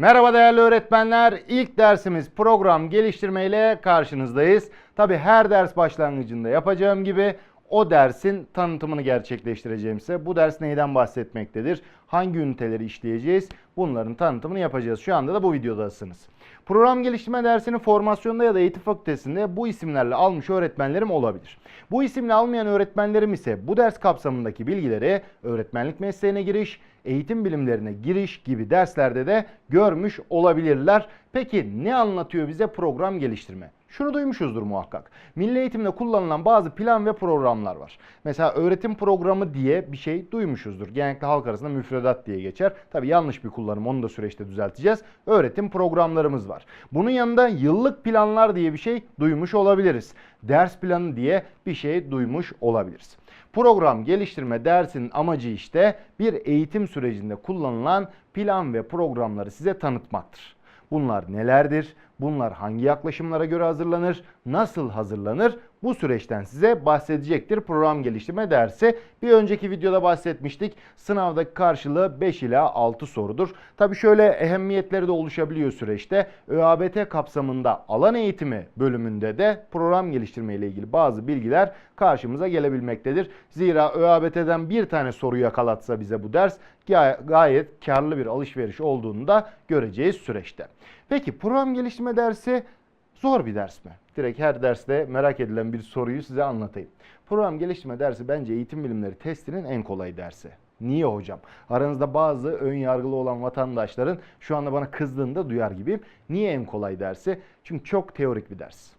Merhaba değerli öğretmenler. İlk dersimiz program geliştirme ile karşınızdayız. Tabi her ders başlangıcında yapacağım gibi o dersin tanıtımını gerçekleştireceğim size. Bu ders neyden bahsetmektedir? Hangi üniteleri işleyeceğiz? Bunların tanıtımını yapacağız. Şu anda da bu videodasınız. Program geliştirme dersini formasyonda ya da eğitim fakültesinde bu isimlerle almış öğretmenlerim olabilir. Bu isimle almayan öğretmenlerim ise bu ders kapsamındaki bilgileri öğretmenlik mesleğine giriş, eğitim bilimlerine giriş gibi derslerde de görmüş olabilirler. Peki ne anlatıyor bize program geliştirme? Şunu duymuşuzdur muhakkak. Milli eğitimde kullanılan bazı plan ve programlar var. Mesela öğretim programı diye bir şey duymuşuzdur. Genellikle halk arasında müfredat diye geçer. Tabi yanlış bir kullanım onu da süreçte düzelteceğiz. Öğretim programlarımız var. Bunun yanında yıllık planlar diye bir şey duymuş olabiliriz. Ders planı diye bir şey duymuş olabiliriz. Program geliştirme dersinin amacı işte bir eğitim sürecinde kullanılan plan ve programları size tanıtmaktır. Bunlar nelerdir? Bunlar hangi yaklaşımlara göre hazırlanır? Nasıl hazırlanır? Bu süreçten size bahsedecektir program geliştirme dersi. Bir önceki videoda bahsetmiştik. Sınavdaki karşılığı 5 ila 6 sorudur. Tabi şöyle ehemmiyetleri de oluşabiliyor süreçte. ÖABT kapsamında alan eğitimi bölümünde de program geliştirme ile ilgili bazı bilgiler karşımıza gelebilmektedir. Zira ÖABT'den bir tane soru yakalatsa bize bu ders gayet karlı bir alışveriş olduğunu da göreceğiz süreçte. Peki program geliştirme dersi zor bir ders mi? Direkt her derste merak edilen bir soruyu size anlatayım. Program geliştirme dersi bence eğitim bilimleri testinin en kolay dersi. Niye hocam? Aranızda bazı ön yargılı olan vatandaşların şu anda bana kızdığını da duyar gibiyim. Niye en kolay dersi? Çünkü çok teorik bir ders.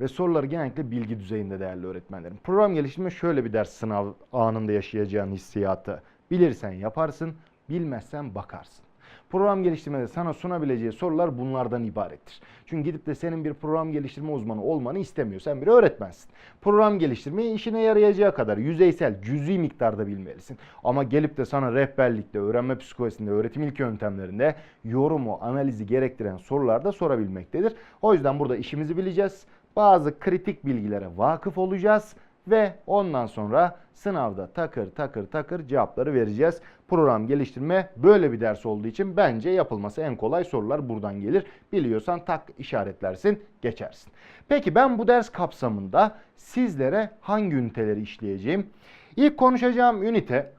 Ve soruları genellikle bilgi düzeyinde değerli öğretmenlerim. Program geliştirme şöyle bir ders sınav anında yaşayacağın hissiyatı. Bilirsen yaparsın, bilmezsen bakarsın. Program geliştirmede sana sunabileceği sorular bunlardan ibarettir. Çünkü gidip de senin bir program geliştirme uzmanı olmanı istemiyor. Sen bir öğretmensin. Program geliştirmeyi işine yarayacağı kadar yüzeysel, cüzi miktarda bilmelisin. Ama gelip de sana rehberlikte, öğrenme psikolojisinde, öğretim ilk yöntemlerinde yorumu, analizi gerektiren sorular da sorabilmektedir. O yüzden burada işimizi bileceğiz. Bazı kritik bilgilere vakıf olacağız ve ondan sonra sınavda takır takır takır cevapları vereceğiz. Program geliştirme böyle bir ders olduğu için bence yapılması en kolay sorular buradan gelir. Biliyorsan tak işaretlersin, geçersin. Peki ben bu ders kapsamında sizlere hangi üniteleri işleyeceğim? İlk konuşacağım ünite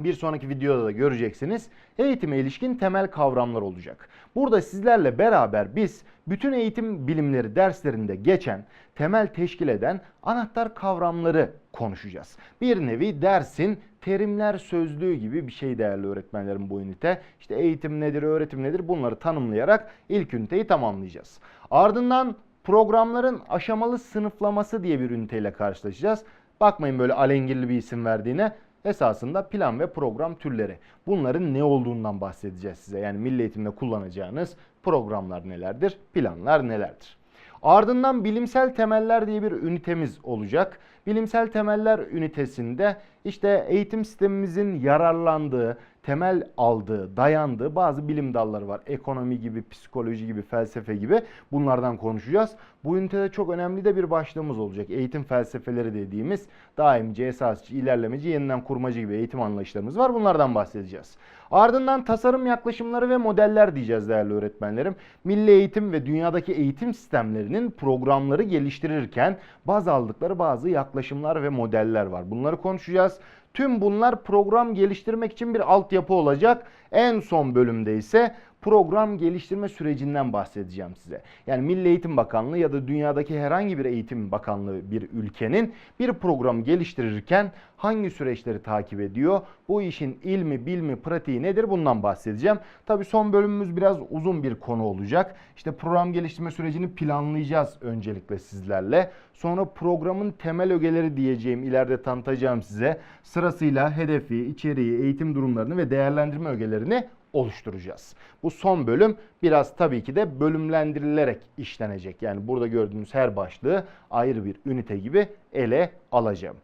bir sonraki videoda da göreceksiniz. Eğitime ilişkin temel kavramlar olacak. Burada sizlerle beraber biz bütün eğitim bilimleri derslerinde geçen, temel teşkil eden anahtar kavramları konuşacağız. Bir nevi dersin terimler sözlüğü gibi bir şey değerli öğretmenlerim bu ünite. İşte eğitim nedir, öğretim nedir bunları tanımlayarak ilk üniteyi tamamlayacağız. Ardından programların aşamalı sınıflaması diye bir üniteyle karşılaşacağız. Bakmayın böyle alengirli bir isim verdiğine esasında plan ve program türleri. Bunların ne olduğundan bahsedeceğiz size. Yani milli eğitimde kullanacağınız programlar nelerdir, planlar nelerdir. Ardından bilimsel temeller diye bir ünitemiz olacak. Bilimsel temeller ünitesinde işte eğitim sistemimizin yararlandığı, temel aldığı, dayandığı bazı bilim dalları var. Ekonomi gibi, psikoloji gibi, felsefe gibi bunlardan konuşacağız. Bu ünitede çok önemli de bir başlığımız olacak. Eğitim felsefeleri dediğimiz daimci, esasçı, ilerlemeci, yeniden kurmacı gibi eğitim anlayışlarımız var. Bunlardan bahsedeceğiz. Ardından tasarım yaklaşımları ve modeller diyeceğiz değerli öğretmenlerim. Milli eğitim ve dünyadaki eğitim sistemlerinin programları geliştirirken baz aldıkları bazı yaklaşımlar ve modeller var. Bunları konuşacağız. us, Tüm bunlar program geliştirmek için bir altyapı olacak. En son bölümde ise program geliştirme sürecinden bahsedeceğim size. Yani Milli Eğitim Bakanlığı ya da dünyadaki herhangi bir eğitim bakanlığı bir ülkenin bir program geliştirirken hangi süreçleri takip ediyor? Bu işin ilmi, bilmi, pratiği nedir? Bundan bahsedeceğim. Tabii son bölümümüz biraz uzun bir konu olacak. İşte program geliştirme sürecini planlayacağız öncelikle sizlerle. Sonra programın temel ögeleri diyeceğim, ileride tanıtacağım size. Sırasıyla hedefi, içeriği, eğitim durumlarını ve değerlendirme ögelerini oluşturacağız. Bu son bölüm biraz tabii ki de bölümlendirilerek işlenecek. Yani burada gördüğünüz her başlığı ayrı bir ünite gibi ele alacağım.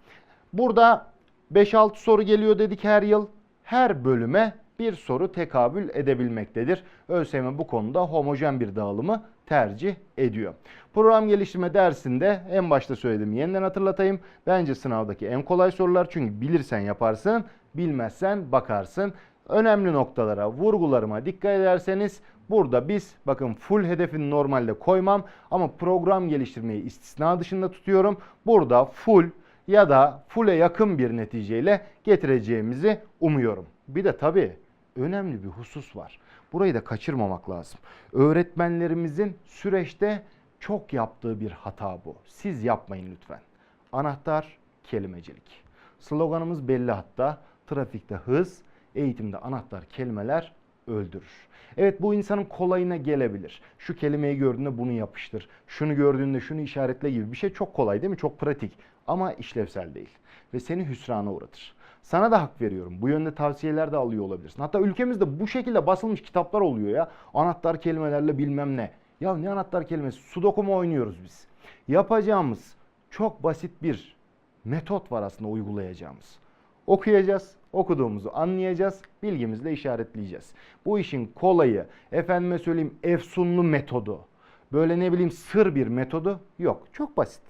Burada 5-6 soru geliyor dedik her yıl. Her bölüme bir soru tekabül edebilmektedir. ÖSYM bu konuda homojen bir dağılımı tercih ediyor. Program geliştirme dersinde en başta söylediğimi yeniden hatırlatayım. Bence sınavdaki en kolay sorular çünkü bilirsen yaparsın, bilmezsen bakarsın önemli noktalara, vurgularıma dikkat ederseniz Burada biz bakın full hedefini normalde koymam ama program geliştirmeyi istisna dışında tutuyorum. Burada full ya da full'e yakın bir neticeyle getireceğimizi umuyorum. Bir de tabii önemli bir husus var. Burayı da kaçırmamak lazım. Öğretmenlerimizin süreçte çok yaptığı bir hata bu. Siz yapmayın lütfen. Anahtar kelimecilik. Sloganımız belli hatta. Trafikte hız, eğitimde anahtar kelimeler öldürür. Evet bu insanın kolayına gelebilir. Şu kelimeyi gördüğünde bunu yapıştır. Şunu gördüğünde şunu işaretle gibi bir şey çok kolay değil mi? Çok pratik ama işlevsel değil. Ve seni hüsrana uğratır. Sana da hak veriyorum. Bu yönde tavsiyeler de alıyor olabilirsin. Hatta ülkemizde bu şekilde basılmış kitaplar oluyor ya. Anahtar kelimelerle bilmem ne. Ya ne anahtar kelimesi? Sudoku mu oynuyoruz biz? Yapacağımız çok basit bir metot var aslında uygulayacağımız. Okuyacağız, okuduğumuzu anlayacağız, bilgimizle işaretleyeceğiz. Bu işin kolayı, efendime söyleyeyim efsunlu metodu, böyle ne bileyim sır bir metodu yok. Çok basit.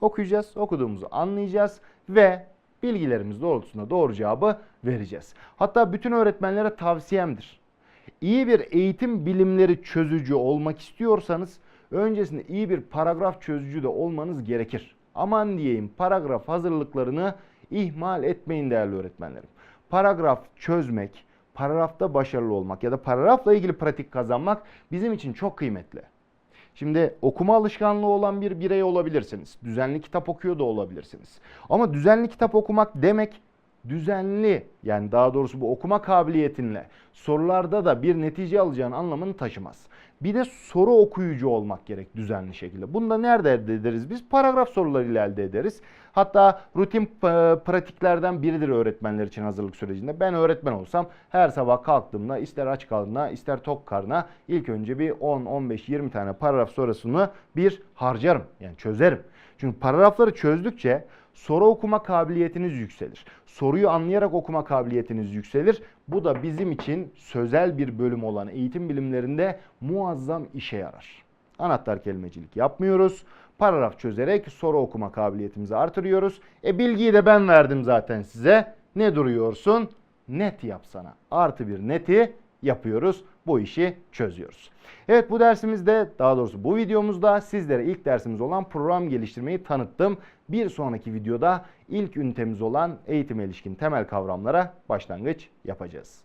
Okuyacağız, okuduğumuzu anlayacağız ve bilgilerimiz doğrultusunda doğru cevabı vereceğiz. Hatta bütün öğretmenlere tavsiyemdir. İyi bir eğitim bilimleri çözücü olmak istiyorsanız öncesinde iyi bir paragraf çözücü de olmanız gerekir. Aman diyeyim paragraf hazırlıklarını ihmal etmeyin değerli öğretmenlerim. Paragraf çözmek, paragrafta başarılı olmak ya da paragrafla ilgili pratik kazanmak bizim için çok kıymetli. Şimdi okuma alışkanlığı olan bir birey olabilirsiniz. Düzenli kitap okuyor da olabilirsiniz. Ama düzenli kitap okumak demek düzenli yani daha doğrusu bu okuma kabiliyetinle sorularda da bir netice alacağın anlamını taşımaz. Bir de soru okuyucu olmak gerek düzenli şekilde. Bunu da nerede elde ederiz biz? Paragraf sorularıyla elde ederiz. Hatta rutin e, pratiklerden biridir öğretmenler için hazırlık sürecinde. Ben öğretmen olsam her sabah kalktığımda ister aç karnına ister tok karnına ilk önce bir 10, 15, 20 tane paragraf sorusunu bir harcarım. Yani çözerim. Çünkü paragrafları çözdükçe soru okuma kabiliyetiniz yükselir. Soruyu anlayarak okuma kabiliyetiniz yükselir. Bu da bizim için sözel bir bölüm olan eğitim bilimlerinde muazzam işe yarar. Anahtar kelimecilik yapmıyoruz. Paragraf çözerek soru okuma kabiliyetimizi artırıyoruz. E bilgiyi de ben verdim zaten size. Ne duruyorsun? Net yapsana. Artı bir neti yapıyoruz. Bu işi çözüyoruz. Evet bu dersimizde daha doğrusu bu videomuzda sizlere ilk dersimiz olan program geliştirmeyi tanıttım. Bir sonraki videoda ilk ünitemiz olan eğitim ilişkin temel kavramlara başlangıç yapacağız.